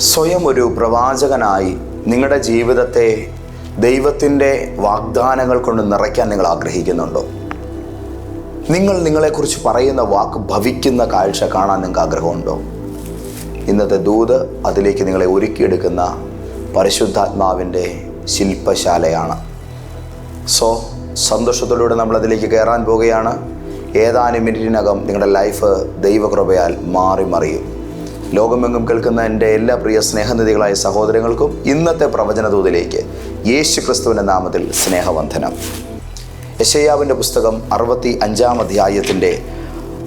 സ്വയം ഒരു പ്രവാചകനായി നിങ്ങളുടെ ജീവിതത്തെ ദൈവത്തിന്റെ വാഗ്ദാനങ്ങൾ കൊണ്ട് നിറയ്ക്കാൻ നിങ്ങൾ ആഗ്രഹിക്കുന്നുണ്ടോ? നിങ്ങൾ നിങ്ങളെക്കുറിച്ച് പറയുന്ന വാക്ക് ഭവിക്കുന്ന കാഴ്ച കാണാൻ നിങ്ങൾക്ക് ആഗ്രഹമുണ്ടോ? ഇന്നത്തെ ദൂത് അതിലേക്ക് നിങ്ങളെ ഒരുക്കിയെടുക്കുന്ന പരിശുദ്ധാത്മാവിന്റെ ശില്പശാലയാണ്. സോ സന്തോഷത്തോടുകൂടെ നമ്മൾ അതിലേക്ക് കയറാൻ പോവുകയാണ്. ഏതാനും മിനിറ്റിനകം നിങ്ങളുടെ ലൈഫ് ദൈവകൃപയാൽ മാറി മറിയും ലോകമെങ്ങും കേൾക്കുന്ന എന്റെ എല്ലാ പ്രിയ സ്നേഹനിധികളായ സഹോദരങ്ങൾക്കും ഇന്നത്തെ പ്രവചനദൂതിലേക്ക് യേശു ക്രിസ്തുവിന്റെ നാമത്തിൽ സ്നേഹവന്ധനം യശയ്യാവിന്റെ പുസ്തകം അറുപത്തി അഞ്ചാം അധ്യായത്തിന്റെ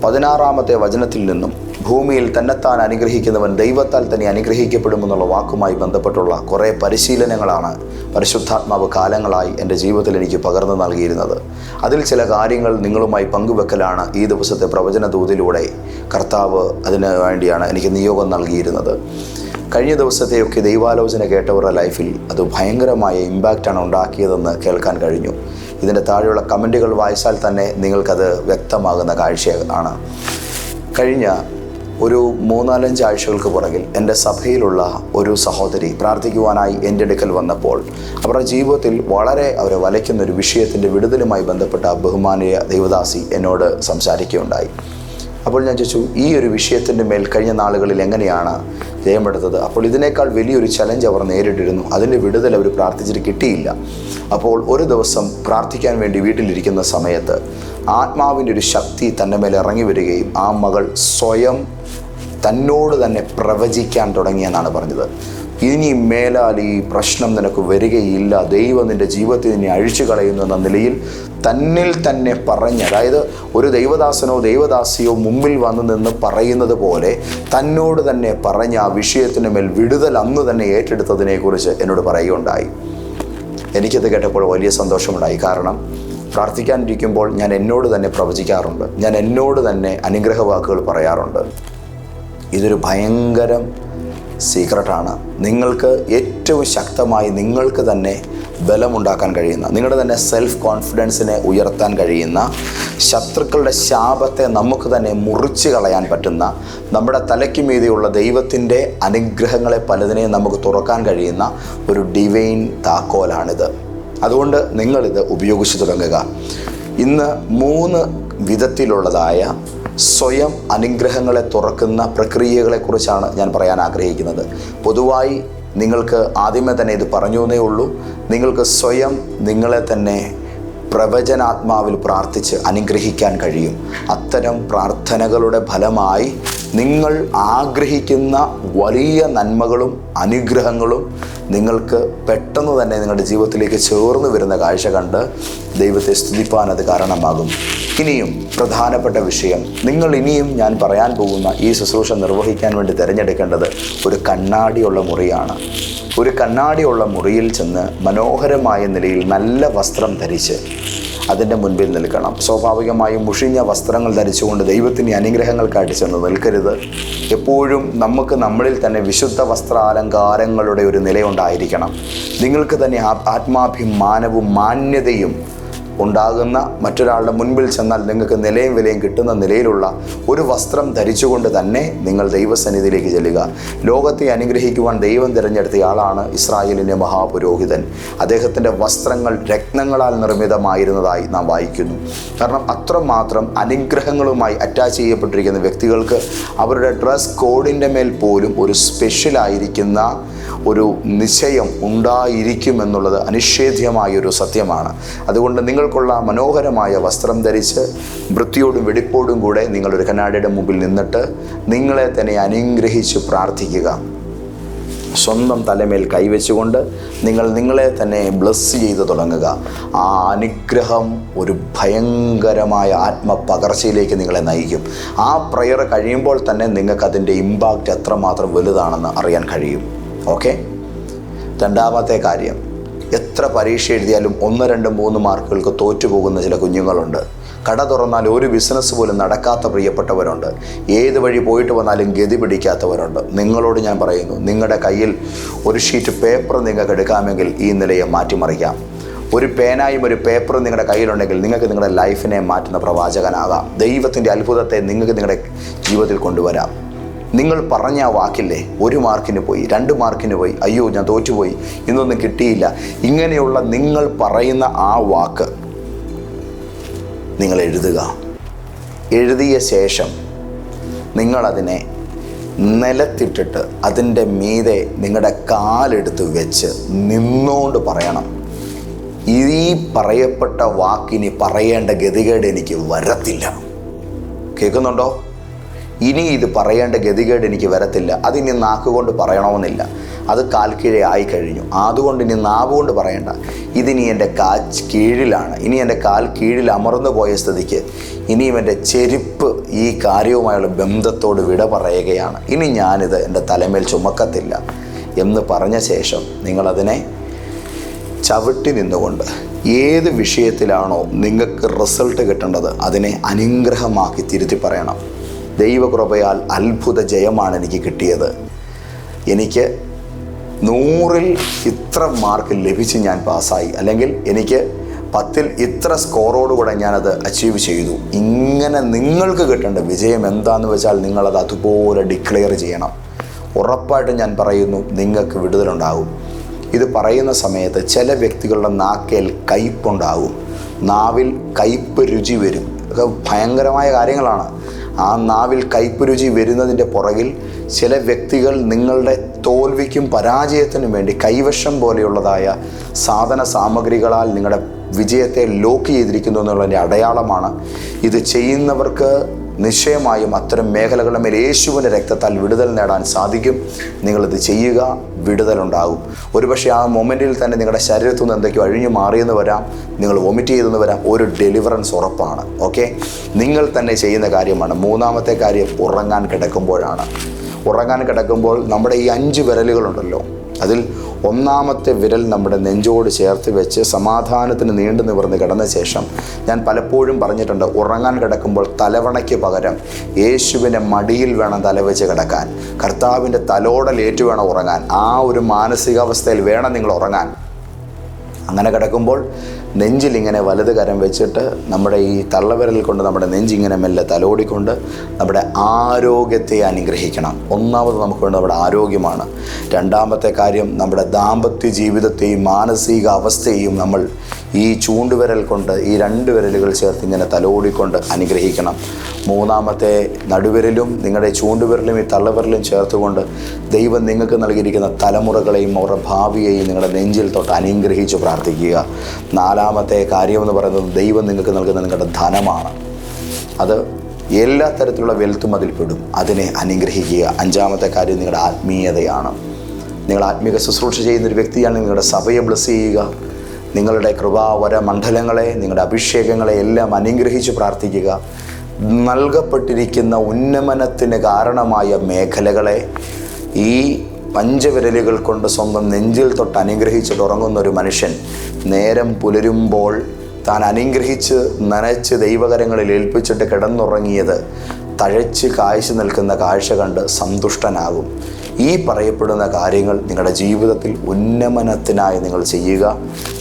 പതിനാറാമത്തെ വചനത്തിൽ നിന്നും ഭൂമിയിൽ തന്നെത്താൻ അനുഗ്രഹിക്കുന്നവൻ ദൈവത്താൽ തന്നെ അനുഗ്രഹിക്കപ്പെടുമെന്നുള്ള വാക്കുമായി ബന്ധപ്പെട്ടുള്ള കുറേ പരിശീലനങ്ങളാണ് പരിശുദ്ധാത്മാവ് കാലങ്ങളായി എന്റെ ജീവിതത്തിൽ എനിക്ക് പകർന്നു നൽകിയിരുന്നത്. അതിൽ ചില കാര്യങ്ങൾ നിങ്ങളുമായി പങ്കുവെക്കലാണ് ഈ ദിവസത്തെ പ്രവചന ദൂതിലൂടെ കർത്താവ് അതിന് വേണ്ടിയാണ് എനിക്ക് നിയോഗം നൽകിയിരുന്നത്. കഴിഞ്ഞ ദിവസത്തെയൊക്കെ ദൈവാലോചന കേട്ടവരുടെ ലൈഫിൽ അത് ഭയങ്കരമായ ഇമ്പാക്റ്റാണ് ഉണ്ടാക്കിയതെന്ന് കേൾക്കാൻ കഴിഞ്ഞു. ഇതിന്റെ താഴെയുള്ള കമന്റുകൾ വായിച്ചാൽ തന്നെ നിങ്ങൾക്കത് വ്യക്തമാകുന്ന കാഴ്ചയാണ്. കഴിഞ്ഞ ഒരു മൂന്നാലഞ്ച് ആഴ്ചകൾക്ക് പുറകിൽ എന്റെ സഭയിലുള്ള ഒരു സഹോദരി പ്രാർത്ഥിക്കുവാനായി എന്റെ അടുക്കൽ വന്നപ്പോൾ അവരുടെ ജീവിതത്തിൽ വളരെ അവരെ വലയ്ക്കുന്ന ഒരു വിഷയത്തിന്റെ വിടുതലുമായി ബന്ധപ്പെട്ട ബഹുമാനീയ ദൈവദാസി എന്നോട് സംസാരിക്കുകയുണ്ടായി. അപ്പോൾ ഞാൻ ചോദിച്ചു ഈ ഒരു വിഷയത്തിന്റെ മേൽ കഴിഞ്ഞ നാളുകളിൽ എങ്ങനെയാണ് ജയമെടുത്തത് അപ്പോൾ ഇതിനേക്കാൾ വലിയൊരു ചലഞ്ച് അവർ നേരിട്ടിരുന്നു. അതിന്റെ വിടുതൽ അവർ പ്രാർത്ഥിച്ചിട്ട് കിട്ടിയില്ല. അപ്പോൾ ഒരു ദിവസം പ്രാർത്ഥിക്കാൻ വേണ്ടി വീട്ടിലിരിക്കുന്ന സമയത്ത് ആത്മാവിന്റെ ഒരു ശക്തി തന്റെ മേലെ ഇറങ്ങി വരികയും ആ മകൾ സ്വയം തന്നോട് തന്നെ പ്രവചിക്കാൻ തുടങ്ങിയെന്നാണ് പറഞ്ഞത്. ഇനി മേലാൽ ഈ പ്രശ്നം നിനക്ക് വരികയില്ല. ദൈവം നിന്റെ ജീവിതത്തിൽ നിന്നെ അഴിച്ചു കളയുന്നു എന്ന നിലയിൽ തന്നിൽ തന്നെ പറഞ്ഞ് അതായത് ഒരു ദൈവദാസനോ ദൈവദാസിയോ മുമ്പിൽ വന്നു നിന്ന് പറയുന്നത് പോലെ തന്നോട് തന്നെ പറഞ്ഞ ആ വിഷയത്തിന് മേൽ വിടുതൽ അന്ന് തന്നെ ഏറ്റെടുത്തതിനെക്കുറിച്ച് എന്നോട് പറയുകയുണ്ടായി. എനിക്കത് കേട്ടപ്പോൾ വലിയ സന്തോഷമുണ്ടായി. കാരണം പ്രാർത്ഥിക്കാനിരിക്കുമ്പോൾ ഞാൻ എന്നോട് തന്നെ പ്രവചിക്കാറുണ്ട്. ഞാൻ എന്നോട് തന്നെ അനുഗ്രഹ വാക്കുകൾ പറയാറുണ്ട്. ഇതൊരു ഭയങ്കരം സീക്രട്ടാണ്. നിങ്ങൾക്ക് ഏറ്റവും ശക്തമായി നിങ്ങൾക്ക് തന്നെ ബലമുണ്ടാക്കാൻ കഴിയുന്ന നിങ്ങളുടെ തന്നെ സെൽഫ് കോൺഫിഡൻസിനെ ഉയർത്താൻ കഴിയുന്ന ശത്രുക്കളുടെ ശാപത്തെ നമുക്ക് തന്നെ മുറിച്ച് കളയാൻ പറ്റുന്ന നമ്മുടെ തലയ്ക്ക് മീതെയുള്ള ദൈവത്തിന്റെ അനുഗ്രഹങ്ങളെ പലതിനെയും നമുക്ക് തുറക്കാൻ കഴിയുന്ന ഒരു ഡിവൈൻ താക്കോലാണിത്. അതുകൊണ്ട് നിങ്ങളിത് ഉപയോഗിച്ച് തുടങ്ങുക. ഇന്ന് മൂന്ന് വിധത്തിലുള്ളതായ സ്വയം അനുഗ്രഹങ്ങളെ തുറക്കുന്ന പ്രക്രിയകളെക്കുറിച്ചാണ് ഞാൻ പറയാൻ ആഗ്രഹിക്കുന്നത്. പൊതുവായി നിങ്ങൾക്ക് ആദ്യമേ തന്നെ ഇത് പറഞ്ഞു എന്നേ ഉള്ളൂ. നിങ്ങൾക്ക് സ്വയം നിങ്ങളെ തന്നെ പ്രവചനാത്മാവിൽ പ്രാർത്ഥിച്ച് അനുഗ്രഹിക്കാൻ കഴിയും. അത്തരം പ്രാർത്ഥനകളുടെ ഫലമായി നിങ്ങൾ ആഗ്രഹിക്കുന്ന വലിയ നന്മകളും അനുഗ്രഹങ്ങളും നിങ്ങൾക്ക് പെട്ടെന്ന് തന്നെ നിങ്ങളുടെ ജീവിതത്തിലേക്ക് ചേർന്ന് വരുന്ന കാഴ്ച കണ്ട് ദൈവത്തെ സ്തുതിപ്പാൻ അത് കാരണമാകും. ഇനിയും പ്രധാനപ്പെട്ട വിഷയം നിങ്ങൾ ഇനിയും ഞാൻ പറയാൻ പോകുന്ന ഈ ശുശ്രൂഷ നിർവഹിക്കാൻ വേണ്ടി തിരഞ്ഞെടുക്കേണ്ടത് ഒരു കണ്ണാടിയുള്ള മുറിയാണ്. ഒരു കണ്ണാടിയുള്ള മുറിയിൽ ചെന്ന് മനോഹരമായ നിലയിൽ നല്ല വസ്ത്രം ധരിച്ച് അതിന്റെ മുൻപിൽ നിൽക്കണം. സ്വാഭാവികമായും മുഷിഞ്ഞ വസ്ത്രങ്ങൾ ധരിച്ചുകൊണ്ട് ദൈവത്തിന്റെ അനുഗ്രഹങ്ങൾക്കായിട്ട് ചെന്ന് നിൽക്കരുത്. എപ്പോഴും നമുക്ക് നമ്മളിൽ തന്നെ വിശുദ്ധ വസ്ത്രാലങ്കാരങ്ങളുടെ ഒരു നിലയുണ്ടായിരിക്കണം. നിങ്ങൾക്ക് തന്നെ ആത്മാഭിമാനവും മാന്യതയും ഉണ്ടാകുന്ന മറ്റൊരാളുടെ മുൻപിൽ ചെന്നാൽ നിങ്ങൾക്ക് നിലയും വിലയും കിട്ടുന്ന നിലയിലുള്ള ഒരു വസ്ത്രം ധരിച്ചുകൊണ്ട് തന്നെ നിങ്ങൾ ദൈവസന്നിധിയിലേക്ക് ചെല്ലുക. ലോകത്തെ അനുഗ്രഹിക്കുവാൻ ദൈവം തിരഞ്ഞെടുത്തയാളാണ് ഇസ്രായേലിന്റെ മഹാപുരോഹിതൻ. അദ്ദേഹത്തിന്റെ വസ്ത്രങ്ങൾ രത്നങ്ങളാൽ നിർമ്മിതമായിരുന്നതായി നാം വായിക്കുന്നു. കാരണം അത്രമാത്രം അനുഗ്രഹങ്ങളുമായി അറ്റാച്ച് ചെയ്യപ്പെട്ടിരിക്കുന്ന വ്യക്തികൾക്ക് അവരുടെ ഡ്രസ് കോഡിന്റെ മേൽ പോലും ഒരു സ്പെഷ്യലായിരിക്കുന്ന ഒരു നിശ്ചയം ഉണ്ടായിരിക്കുമെന്നുള്ളത് അനിഷേധ്യമായ ഒരു സത്യമാണ്. അതുകൊണ്ട് നിങ്ങൾക്കുള്ള മനോഹരമായ വസ്ത്രം ധരിച്ച് വൃത്തിയോടും വെടിപ്പോടും കൂടെ നിങ്ങളൊരു കണ്ണാടിയുടെ മുമ്പിൽ നിന്നിട്ട് നിങ്ങളെ തന്നെ അനുഗ്രഹിച്ച് പ്രാർത്ഥിക്കുക. സ്വന്തം തലമേൽ കൈവച്ചുകൊണ്ട് നിങ്ങൾ നിങ്ങളെ തന്നെ ബ്ലസ് ചെയ്ത് തുടങ്ങുക. ആ അനുഗ്രഹം ഒരു ഭയങ്കരമായ ആത്മപകർച്ചയിലേക്ക് നിങ്ങളെ നയിക്കും. ആ പ്രയർ കഴിയുമ്പോൾ തന്നെ നിങ്ങൾക്കതിന്റെ ഇമ്പാക്റ്റ് എത്രമാത്രം വലുതാണെന്ന് അറിയാൻ കഴിയും. ഓക്കെ? രണ്ടാമത്തെ കാര്യം. എത്ര പരീക്ഷ എഴുതിയാലും ഒന്ന് രണ്ട് മൂന്ന് മാർക്കുകൾക്ക് തോറ്റുപോകുന്ന ചില കുഞ്ഞുങ്ങളുണ്ട്. കട തുറന്നാൽ ഒരു ബിസിനസ് പോലും നടക്കാത്ത പ്രിയപ്പെട്ടവരുണ്ട്. ഏത് വഴി പോയിട്ട് വന്നാലും ഗതി പിടിക്കാത്തവരുണ്ട്. നിങ്ങളോട് ഞാൻ പറയുന്നു നിങ്ങളുടെ കയ്യിൽ ഒരു ഷീറ്റ് പേപ്പർ നിങ്ങൾക്ക് എടുക്കാമെങ്കിൽ ഈ നിലയെ മാറ്റിമറിക്കാം. ഒരു പേനായും ഒരു പേപ്പറും നിങ്ങളുടെ കയ്യിലുണ്ടെങ്കിൽ നിങ്ങൾക്ക് നിങ്ങളുടെ ലൈഫിനെ മാറ്റുന്ന പ്രവാചകനാകാം. ദൈവത്തിന്റെ അത്ഭുതത്തെ നിങ്ങൾക്ക് നിങ്ങളുടെ ജീവിതത്തിൽ കൊണ്ടുവരാം. നിങ്ങൾ പറഞ്ഞ വാക്കില്ലേ ഒരു മാർക്കിന് പോയി രണ്ട് മാർക്കിന് പോയി അയ്യോ ഞാൻ തോറ്റുപോയി ഇന്നൊന്നും കിട്ടിയില്ല. ഇങ്ങനെയുള്ള നിങ്ങൾ പറയുന്ന ആ വാക്ക് നിങ്ങൾ എഴുതുക. എഴുതിയ ശേഷം നിങ്ങളതിനെ നിലത്തിട്ടിട്ട് അതിന്റെ മീതെ നിങ്ങളുടെ കാലെടുത്ത് വെച്ച് നിന്നുകൊണ്ട് പറയണം. ഈ പറയപ്പെട്ട വാക്കിനി പറയേണ്ട ഗതികേട് എനിക്ക് വരത്തില്ല. കേൾക്കുന്നുണ്ടോ? ഇനി ഇത് പറയേണ്ട ഗതികേട് എനിക്ക് വരത്തില്ല. അതിനി നാക്കുകൊണ്ട് പറയണമെന്നില്ല. അത് കാൽക്കീഴെ ആയി കഴിഞ്ഞു. അതുകൊണ്ട് ഇനി നാവ് കൊണ്ട് പറയണ്ട. ഇതിനി എന്റെ കാ കീഴിലാണ്. ഇനി എന്റെ കാൽ കീഴിൽ അമർന്നു പോയ സ്ഥിതിക്ക് ഇനിയും എന്റെ ചെരുപ്പ് ഈ കാര്യവുമായുള്ള ബന്ധത്തോട് വിട പറയുകയാണ്. ഇനി ഞാനിത് എന്റെ തലമേൽ ചുമക്കത്തില്ല എന്ന് പറഞ്ഞ ശേഷം നിങ്ങളതിനെ ചവിട്ടി നിന്നുകൊണ്ട് ഏത് വിഷയത്തിലാണോ നിങ്ങൾക്ക് റിസൾട്ട് കിട്ടേണ്ടത് അതിനെ അനുഗ്രഹമാക്കി തിരുത്തി പറയണം. ദൈവകൃപയാൽ അത്ഭുത ജയമാണ് എനിക്ക് കിട്ടിയത്. എനിക്ക് നൂറിൽ ഇത്ര മാർക്ക് ലഭിച്ച് ഞാൻ പാസ്സായി. അല്ലെങ്കിൽ എനിക്ക് പത്തിൽ ഇത്ര സ്കോറോടുകൂടെ ഞാനത് അച്ചീവ് ചെയ്തു. ഇങ്ങനെ നിങ്ങൾക്ക് കിട്ടേണ്ട വിജയം എന്താണെന്ന് വെച്ചാൽ നിങ്ങളത് അതുപോലെ ഡിക്ലെയർ ചെയ്യണം. ഉറപ്പായിട്ടും ഞാൻ പറയുന്നു നിങ്ങൾക്ക് വിടുതലുണ്ടാകും ഇത് പറയുന്ന സമയത്ത് ചില വ്യക്തികളുടെ നാക്കേൽ കയ്പുണ്ടാകും. നാവിൽ കയ്പ് രുചി വരും. ഇതൊക്കെ ഭയങ്കരമായ കാര്യങ്ങളാണ്. ആ നാവിൽ കൈപ്പുരുചി രുചി വരുന്നതിന്റെ പുറകിൽ ചില വ്യക്തികൾ നിങ്ങളുടെ തോൽവിക്കും പരാജയത്തിനും വേണ്ടി കൈവശം പോലെയുള്ളതായ സാധന സാമഗ്രികളാൽ നിങ്ങളുടെ വിജയത്തെ ലോക്ക് ചെയ്തിരിക്കുന്നു എന്നുള്ളതിന്റെ അടയാളമാണ്. ഇത് ചെയ്യുന്നവർക്ക് നിശ്ചയമായും അത്തരം മേഖലകളുടെ മേൽ യേശുവിന്റെ രക്തത്താൽ വിടുതൽ നേടാൻ സാധിക്കും. നിങ്ങളിത് ചെയ്യുക വിടുതലുണ്ടാകും ഒരുപക്ഷെ ആ മൊമെന്റിൽ തന്നെ നിങ്ങളുടെ ശരീരത്തു നിന്ന് എന്തൊക്കെയോ അഴിഞ്ഞു മാറിയെന്ന് വരാം. നിങ്ങൾ വൊമിറ്റ് ചെയ്തെന്ന് വരാം. ഒരു ഡെലിവറൻസ് ഉറപ്പാണ്. ഓക്കെ? നിങ്ങൾ തന്നെ ചെയ്യുന്ന കാര്യമാണ്. മൂന്നാമത്തെ കാര്യം ഉറങ്ങാൻ കിടക്കുമ്പോഴാണ്. ഉറങ്ങാൻ കിടക്കുമ്പോൾ നമ്മുടെ ഈ അഞ്ച് വിരലുകളുണ്ടല്ലോ അതിൽ ഒന്നാമത്തെ വിരൽ നമ്മുടെ നെഞ്ചോട് ചേർത്ത് വെച്ച് സമാധാനത്തിന് നീണ്ടു നിവർന്ന് കിടന്ന ശേഷം ഞാൻ പലപ്പോഴും പറഞ്ഞിട്ടുണ്ട് ഉറങ്ങാൻ കിടക്കുമ്പോൾ തലവണയ്ക്ക് പകരം യേശുവിന്റെ മടിയിൽ വേണം തലവെച്ച് കിടക്കാൻ. കർത്താവിന്റെ തലോടലേറ്റു വേണം ഉറങ്ങാൻ. ആ ഒരു മാനസികാവസ്ഥയിൽ വേണം നിങ്ങൾ ഉറങ്ങാൻ. അങ്ങനെ കിടക്കുമ്പോൾ നെഞ്ചിൽ ഇങ്ങനെ വലത് കരം വെച്ചിട്ട് നമ്മുടെ ഈ തള്ളവിരൽ കൊണ്ട് നമ്മുടെ നെഞ്ചിങ്ങനെ മെല്ലെ തലോടിക്കൊണ്ട് നമ്മുടെ ആരോഗ്യത്തെ അനുഗ്രഹിക്കണം. ഒന്നാമത് നമുക്ക് വേണ്ടത് നമ്മുടെ ആരോഗ്യമാണ്. രണ്ടാമത്തെ കാര്യം നമ്മുടെ ദാമ്പത്യ ജീവിതത്തെയും മാനസിക അവസ്ഥയെയും നമ്മൾ ഈ ചൂണ്ടുവിരൽ കൊണ്ട് ഈ രണ്ട് വിരലുകൾ ചേർത്ത് ഇങ്ങനെ തലോടിക്കൊണ്ട് അനുഗ്രഹിക്കണം. മൂന്നാമത്തെ നടുവിരലും നിങ്ങളുടെ ചൂണ്ടുവിരലും ഈ തള്ളവിരലും ചേർത്തുകൊണ്ട് ദൈവം നിങ്ങൾക്ക് നൽകിയിരിക്കുന്ന തലമുറകളെയും അവരുടെ ഭാവിയെയും നിങ്ങളുടെ നെഞ്ചിൽ തൊട്ട് അനുഗ്രഹിച്ച് പ്രാർത്ഥിക്കുക. നാലാമത്തെ കാര്യമെന്ന് പറയുന്നത് ദൈവം നിങ്ങൾക്ക് നൽകുന്ന നിങ്ങളുടെ ധനമാണ്. അത് എല്ലാ തരത്തിലുള്ള വെൽത്തും അതിൽ പെടും. അതിനെ അനുഗ്രഹിക്കുക. അഞ്ചാമത്തെ കാര്യം നിങ്ങളുടെ ആത്മീയതയാണ്. നിങ്ങൾ ആത്മീയ ശുശ്രൂഷ ചെയ്യുന്നൊരു വ്യക്തിയാണ് നിങ്ങളുടെ സഭയെ ബ്ലസ് ചെയ്യുക. നിങ്ങളുടെ കൃപാവര മണ്ഡലങ്ങളെ നിങ്ങളുടെ അഭിഷേകങ്ങളെ എല്ലാം അനുഗ്രഹിച്ച് പ്രാർത്ഥിക്കുക. നൽകപ്പെട്ടിരിക്കുന്ന ഉന്നമനത്തിന് കാരണമായ മേഖലകളെ ഈ പഞ്ചവിരലുകൾ കൊണ്ട് സ്വന്തം നെഞ്ചിൽ തൊട്ട് അനുഗ്രഹിച്ചിട്ട് ഉറങ്ങുന്ന ഒരു മനുഷ്യൻ നേരം പുലരുമ്പോൾ താൻ അനുഗ്രഹിച്ച് നനച്ച് ദൈവകരങ്ങളിൽ ഏൽപ്പിച്ചിട്ട് കിടന്നുറങ്ങിയത് തഴച്ച് കാഴ്ച നിൽക്കുന്ന കാഴ്ച കണ്ട് സന്തുഷ്ടനാകും. ഈ പറയപ്പെടുന്ന കാര്യങ്ങൾ നിങ്ങളുടെ ജീവിതത്തിൽ ഉന്നമനത്തിനായി നിങ്ങൾ ചെയ്യുക.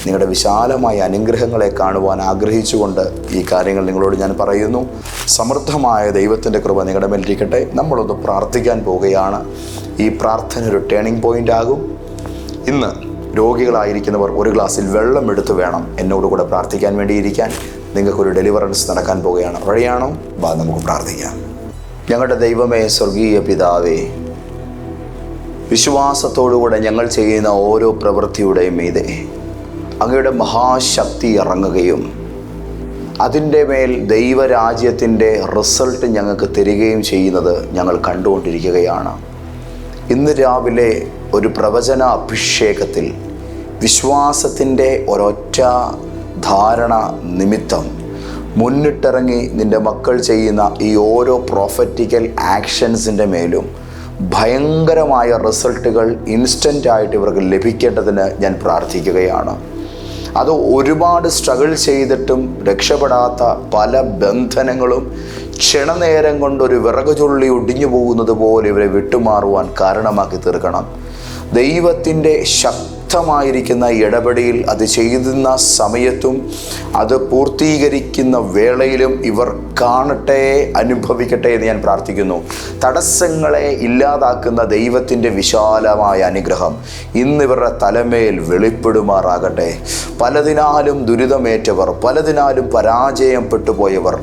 നിങ്ങളുടെ വിശാലമായ അനുഗ്രഹങ്ങളെ കാണുവാൻ ആഗ്രഹിച്ചുകൊണ്ട് ഈ കാര്യങ്ങൾ നിങ്ങളോട് ഞാൻ പറയുന്നു. സമൃദ്ധമായ ദൈവത്തിന്റെ കൃപ നിങ്ങളുടെ മേലിരിക്കട്ടെ. നമ്മളൊന്ന് പ്രാർത്ഥിക്കാൻ പോവുകയാണ്. ഈ പ്രാർത്ഥന ഒരു ടേണിംഗ് പോയിന്റ് ആകും. ഇന്ന് രോഗികളായിരിക്കുന്നവർ ഒരു ഗ്ലാസ്സിൽ വെള്ളം എടുത്തു വേണം എന്നോട് കൂടെ പ്രാർത്ഥിക്കാൻ വേണ്ടിയിരിക്കാൻ. നിങ്ങൾക്കൊരു ഡെലിവറൻസ് നടക്കാൻ പോവുകയാണ്. റെഡിയാണോ വാ നമുക്ക് പ്രാർത്ഥിക്കാം. ഞങ്ങളുടെ ദൈവമേ സ്വർഗീയ പിതാവേ വിശ്വാസത്തോടുകൂടെ ഞങ്ങൾ ചെയ്യുന്ന ഓരോ പ്രവൃത്തിയുടെയും മീതെ അങ്ങയുടെ മഹാശക്തി ഇറങ്ങുകയും അതിന്റെ മേൽ ദൈവരാജ്യത്തിന്റെ റിസൾട്ട് ഞങ്ങൾക്ക് തരികയും ചെയ്യുന്നത് ഞങ്ങൾ കണ്ടുകൊണ്ടിരിക്കുകയാണ്. ഇന്ന് രാവിലെ ഒരു പ്രവചന അഭിഷേകത്തിൽ വിശ്വാസത്തിന്റെ ഒരൊറ്റ ധാരണ നിമിത്തം മുന്നിട്ടിറങ്ങി നിന്റെ മക്കൾ ചെയ്യുന്ന ഈ ഓരോ പ്രോഫറ്റിക്കൽ ആക്ഷൻസിന്റെ മേലും ഭയങ്കരമായ റിസൾട്ടുകൾ ഇൻസ്റ്റന്റായിട്ട് ഇവർക്ക് ലഭിക്കേണ്ടതിന് ഞാൻ പ്രാർത്ഥിക്കുകയാണ്. അത് ഒരുപാട് സ്ട്രഗിൾ ചെയ്തിട്ടും രക്ഷപ്പെടാത്ത പല ബന്ധനങ്ങളും ക്ഷണനേരം കൊണ്ടൊരു വിറക് ചുള്ളി ഒടിഞ്ഞു പോകുന്നത് പോലെ ഇവരെ വിട്ടുമാറുവാൻ കാരണമാക്കി തീർക്കണം. ദൈവത്തിന്റെ ശക്തി ശക്തമായിരിക്കുന്ന ഇടപെടിയിൽ അത് ചെയ്യുന്ന സമയത്തും അത് പൂർത്തീകരിക്കുന്ന വേളയിലും ഇവർ കാണട്ടെ അനുഭവിക്കട്ടെ എന്ന് ഞാൻ പ്രാർത്ഥിക്കുന്നു. തടസ്സങ്ങളെ ഇല്ലാതാക്കുന്ന ദൈവത്തിന്റെ വിശാലമായ അനുഗ്രഹം ഇന്നിവരുടെ തലമേൽ വെളിപ്പെടുമാറാകട്ടെ. പലതിനാലും ദുരിതമേറ്റവർ പലതിനാലും പരാജയപ്പെട്ടു പോയവർ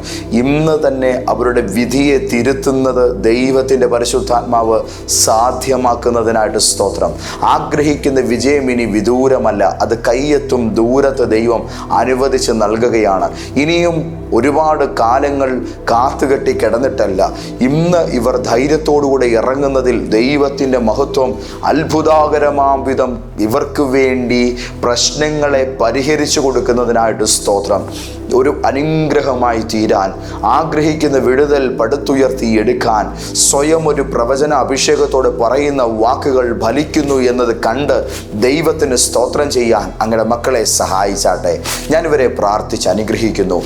ഇന്ന് തന്നെ അവരുടെ വിധിയെ തിരുത്തുന്നത് ദൈവത്തിന്റെ പരിശുദ്ധാത്മാവ് സാധ്യമാക്കുന്നതിനായിട്ട് സ്തോത്രം. ആഗ്രഹിക്കുന്ന വിജയം ഇനി വിദൂരമല്ല. അത് കയ്യെത്തും ദൂരത്ത് ദൈവം അനുവദിച്ച് നൽകുകയാണ്. ഇനിയും ഒരുപാട് കാലങ്ങൾ കാത്തുകെട്ടി കിടന്നിട്ടല്ല. ഇന്ന് ഇവർ ധൈര്യത്തോടുകൂടെ ഇറങ്ങുന്നതിൽ ദൈവത്തിന്റെ മഹത്വം അത്ഭുതാകരമാം വിധം ഇവർക്ക് വേണ്ടി പ്രശ്നങ്ങളെ പരിഹരിച്ചു കൊടുക്കുന്നതിനായിട്ട് സ്തോത്രം. ഒരു അനുഗ്രഹമായി തീരാൻ ആഗ്രഹിക്കുന്ന വിടുതൽ പടുത്തുയർത്തി എടുക്കാൻ സ്വയം ഒരു പ്രവചന അഭിഷേകത്തോടെ പറയുന്ന വാക്കുകൾ ഫലിക്കുന്നു എന്നത് കണ്ട് ദൈവത്തിന് സ്തോത്രം ചെയ്യാൻ അങ്ങയുടെ മക്കളെ സഹായിച്ചാട്ടെ. ഞാനിവരെ പ്രാർത്ഥിച്ച് അനുഗ്രഹിക്കുന്നു.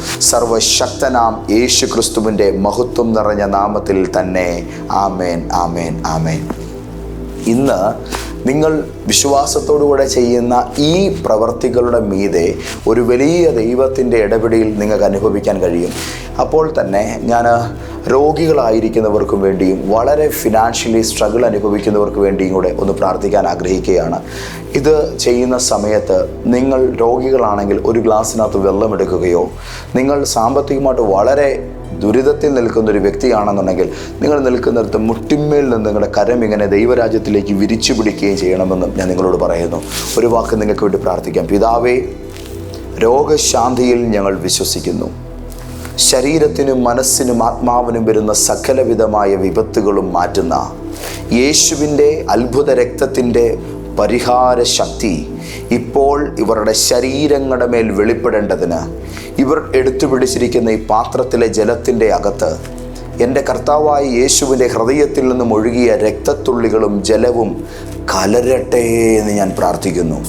സർവശക്തനാം യേശു ക്രിസ്തുവിന്റെ മഹത്വം നിറഞ്ഞ നാമത്തിൽ തന്നെ ആമേൻ ആമേൻ ആമേൻ. ഇന്ന് നിങ്ങൾ വിശ്വാസത്തോടുകൂടെ ചെയ്യുന്ന ഈ പ്രവർത്തികളുടെ മീതെ ഒരു വലിയ ദൈവത്തിന്റെ ഇടപെടിയിൽ നിങ്ങൾക്ക് അനുഭവിക്കാൻ കഴിയും. അപ്പോൾ തന്നെ ഞാൻ രോഗികളായിരിക്കുന്നവർക്കും വേണ്ടിയും വളരെ ഫിനാൻഷ്യലി സ്ട്രഗിൾ അനുഭവിക്കുന്നവർക്ക് വേണ്ടിയും കൂടെ ഒന്ന് പ്രാർത്ഥിക്കാൻ ആഗ്രഹിക്കുകയാണ്. ഇത് ചെയ്യുന്ന സമയത്ത് നിങ്ങൾ രോഗികളാണെങ്കിൽ ഒരു ഗ്ലാസ്സിനകത്ത് വെള്ളമെടുക്കുകയോ നിങ്ങൾ സാമ്പത്തികമായിട്ട് വളരെ ദുരിതത്തിൽ നിൽക്കുന്ന ഒരു വ്യക്തിയാണെന്നുണ്ടെങ്കിൽ നിങ്ങൾ നിൽക്കുന്നിടത്ത് മുട്ടിന്മേൽ നിന്ന് നിങ്ങളുടെ കരം ഇങ്ങനെ ദൈവരാജ്യത്തിലേക്ക് വിരിച്ചു പിടിക്കുകയും ചെയ്യണമെന്നും ഞാൻ നിങ്ങളോട് പറയുന്നു. ഒരു വാക്ക് നിങ്ങൾക്ക് വേണ്ടി പ്രാർത്ഥിക്കാം. പിതാവേ രോഗശാന്തിയിൽ ഞങ്ങൾ വിശ്വസിക്കുന്നു. ശരീരത്തിനും മനസ്സിനും ആത്മാവിനും വരുന്ന സകലവിധമായ വിപത്തുകളും മാറ്റുന്ന യേശുവിന്റെ അത്ഭുത രക്തത്തിന്റെ പരിഹാര ശക്തി ഇപ്പോൾ ഇവരുടെ ശരീരങ്ങളുടെ മേൽ വെളിപ്പെടേണ്ടതിന് ഇവർ എടുത്തു പിടിച്ചിരിക്കുന്ന ഈ പാത്രത്തിലെ ജലത്തിന്റെ അകത്ത് എന്റെ കർത്താവായ യേശുവിന്റെ ഹൃദയത്തിൽ നിന്നും ഒഴുകിയ രക്തത്തുള്ളികളും ജലവും കലരട്ടെ എന്ന് ഞാൻ പ്രാർത്ഥിക്കുന്നു.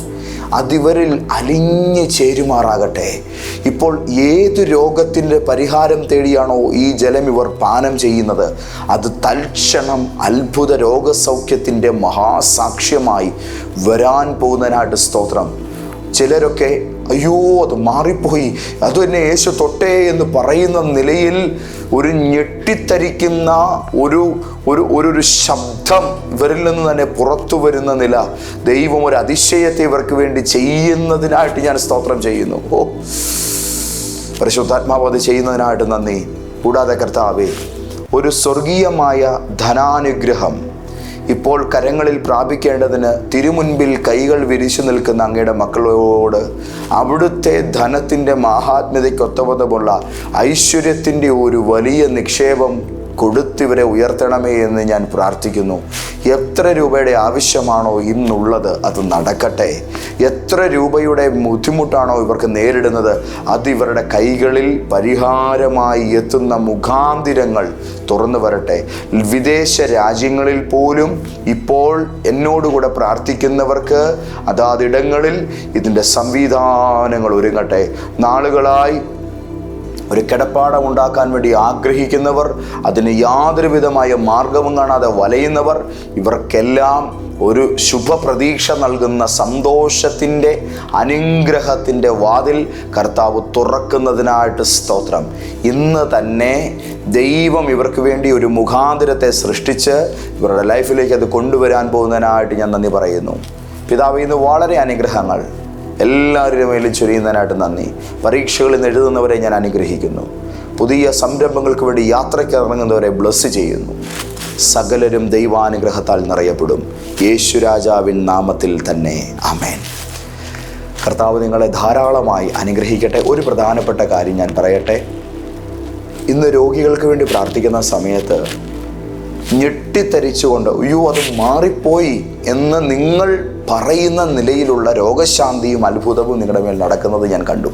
അതിവരിൽ അലിഞ്ഞു ചേരുമാറാകട്ടെ. ഇപ്പോൾ ഏത് രോഗത്തിന്റെ പരിഹാരം തേടിയാണോ ഈ ജലം ഇവർ പാനം ചെയ്യുന്നത്? അത് തൽക്ഷണം അത്ഭുത രോഗസൗഖ്യത്തിന്റെ മഹാസാക്ഷ്യമായി വരാൻ പോകുന്നതിനായിട്ട് സ്തോത്രം. ചിലരൊക്കെ അയ്യോ അത് മാറിപ്പോയി. അത് തന്നെ യേശു തൊട്ടേ എന്ന് പറയുന്ന നിലയിൽ ഒരു ഞെട്ടിത്തരിക്കുന്ന ഒരു ഒരു ഒരു ശബ്ദം ഇവരിൽ നിന്ന് തന്നെ പുറത്തു വരുന്ന നില ദൈവം ഒരു അതിശയത്തെ ഇവർക്ക് വേണ്ടി ചെയ്യുന്നതിനായിട്ട് ഞാൻ സ്തോത്രം ചെയ്യുന്നു. ഓ. പരിശുദ്ധാത്മാവ് അത് ചെയ്യുന്നതിനായിട്ട് നന്ദി. കൂടാതെ കർത്താവേ ഒരു സ്വർഗീയമായ ധനാനുഗ്രഹം ഇപ്പോൾ കരങ്ങളിൽ പ്രാപിക്കേണ്ടതിന് തിരുമുൻപിൽ കൈകൾ വിരിച്ചു നിൽക്കുന്ന അങ്ങയുടെ മക്കളോട് അവിടുത്തെ ധനത്തിന്റെ മാഹാത്മ്യതയ്ക്കൊത്തവതമുള്ള ഐശ്വര്യത്തിന്റെ ഒരു വലിയ നിക്ഷേപം കൊടുത്തിവരെ ഉയർത്തണമേ എന്ന് ഞാൻ പ്രാർത്ഥിക്കുന്നു. എത്ര രൂപയുടെ ആവശ്യമാണോ ഇന്നുള്ളത് അത് നടക്കട്ടെ. എത്ര രൂപയുടെ ബുദ്ധിമുട്ടാണോ ഇവർക്ക് നേരിടുന്നത് അത് ഇവരുടെ കൈകളിൽ പരിഹാരമായി എത്തുന്ന മുഖാന്തിരങ്ങൾ തുറന്നു വരട്ടെ. വിദേശ രാജ്യങ്ങളിൽ പോലും ഇപ്പോൾ എന്നോടുകൂടെ പ്രാർത്ഥിക്കുന്നവർക്ക് അതാതിടങ്ങളിൽ ഇതിന്റെ സംവിധാനങ്ങൾ ഒരുങ്ങട്ടെ. നാളുകളായി ഒരു കിടപ്പാടം ഉണ്ടാക്കാൻ വേണ്ടി ആഗ്രഹിക്കുന്നവർ അതിന് യാതൊരു വിധമായ മാർഗവും കാണാതെ വലയുന്നവർ ഇവർക്കെല്ലാം ഒരു ശുഭപ്രതീക്ഷ നൽകുന്ന സന്തോഷത്തിന്റെ അനുഗ്രഹത്തിന്റെ വാതിൽ കർത്താവ് തുറക്കുന്നതിനായിട്ട് സ്തോത്രം. ഇന്ന് തന്നെ ദൈവം ഇവർക്ക് വേണ്ടി ഒരു മുഖാന്തരത്തെ സൃഷ്ടിച്ച് ഇവരുടെ ലൈഫിലേക്ക് അത് കൊണ്ടുവരാൻ പോകുന്നതിനായിട്ട് ഞാൻ നന്ദി പറയുന്നു. പിതാവ് ഇന്ന് വളരെ അനുഗ്രഹങ്ങൾ. എല്ലാവരുടെ മേലും ചൊരിയുന്നതിനായിട്ട് നന്ദി. പരീക്ഷകളിൽ നിന്ന് എഴുതുന്നവരെ ഞാൻ അനുഗ്രഹിക്കുന്നു. പുതിയ സംരംഭങ്ങൾക്ക് വേണ്ടി യാത്രയ്ക്ക് ഇറങ്ങുന്നവരെ ബ്ലസ് ചെയ്യുന്നു. സകലരും ദൈവാനുഗ്രഹത്താൽ നിറയപ്പെടും. യേശുരാജാവിൻ നാമത്തിൽ തന്നെ. അമേൻ കർത്താവ് നിങ്ങളെ ധാരാളമായി അനുഗ്രഹിക്കട്ടെ. ഒരു പ്രധാനപ്പെട്ട കാര്യം ഞാൻ പറയട്ടെ. ഇന്ന് രോഗികൾക്ക് വേണ്ടി പ്രാർത്ഥിക്കുന്ന സമയത്ത് ഞെട്ടിത്തരിച്ചുകൊണ്ട് അയ്യോ അത് മാറിപ്പോയി എന്ന് നിങ്ങൾ പറയുന്ന നിലയിലുള്ള രോഗശാന്തിയും അത്ഭുതവും നിങ്ങളുടെ മേൽ നടക്കുന്നത് ഞാൻ കണ്ടു.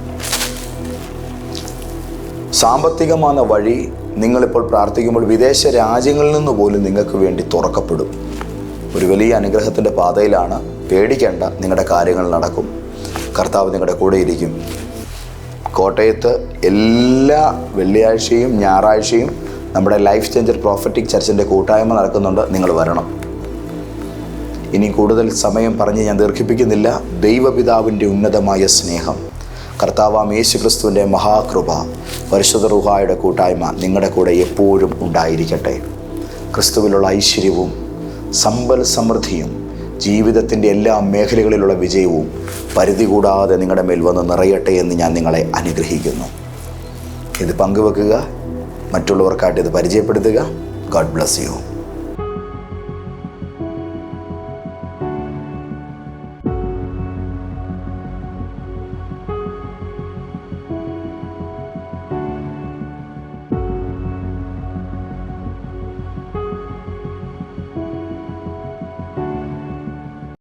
സാമ്പത്തികമായ വഴി നിങ്ങളിപ്പോൾ പ്രാർത്ഥിക്കുമ്പോൾ വിദേശ രാജ്യങ്ങളിൽ നിന്ന് പോലും നിങ്ങൾക്ക് വേണ്ടി തുറക്കപ്പെടും. ഒരു വലിയ അനുഗ്രഹത്തിന്റെ പാതയിലാണ് പേടിക്കേണ്ട നിങ്ങളുടെ കാര്യങ്ങൾ നടക്കും. കർത്താവ് നിങ്ങളുടെ കൂടെ ഇരിക്കും. കോട്ടയത്ത് എല്ലാ വെള്ളിയാഴ്ചയും ഞായറാഴ്ചയും നമ്മുടെ ലൈഫ് ചേഞ്ചർ പ്രോഫറ്റിക് ചർച്ചിന്റെ കൂട്ടായ്മ നടക്കുന്നുണ്ട്. നിങ്ങൾ വരണം. ഇനി കൂടുതൽ സമയം പറഞ്ഞ് ഞാൻ ദീർഘിപ്പിക്കുന്നില്ല. ദൈവപിതാവിന്റെ ഉന്നതമായ സ്നേഹം. കർത്താവാം യേശു ക്രിസ്തുവിന്റെ മഹാകൃപ പരിശുദ്ധ റുഹായുടെ കൂട്ടായ്മ നിങ്ങളുടെ കൂടെ എപ്പോഴും ഉണ്ടായിരിക്കട്ടെ. ക്രിസ്തുവിലുള്ള ഐശ്വര്യവും സമ്പൽ സമൃദ്ധിയും ജീവിതത്തിന്റെ എല്ലാ മേഖലകളിലുള്ള വിജയവും പരിധി കൂടാതെ നിങ്ങളുടെ മേൽ വന്ന് നിറയട്ടെ എന്ന് ഞാൻ നിങ്ങളെ അനുഗ്രഹിക്കുന്നു. ഇത് പങ്കുവെക്കുക മറ്റുള്ളവർക്കായിട്ട് ഇത് പരിചയപ്പെടുത്തുക. God bless you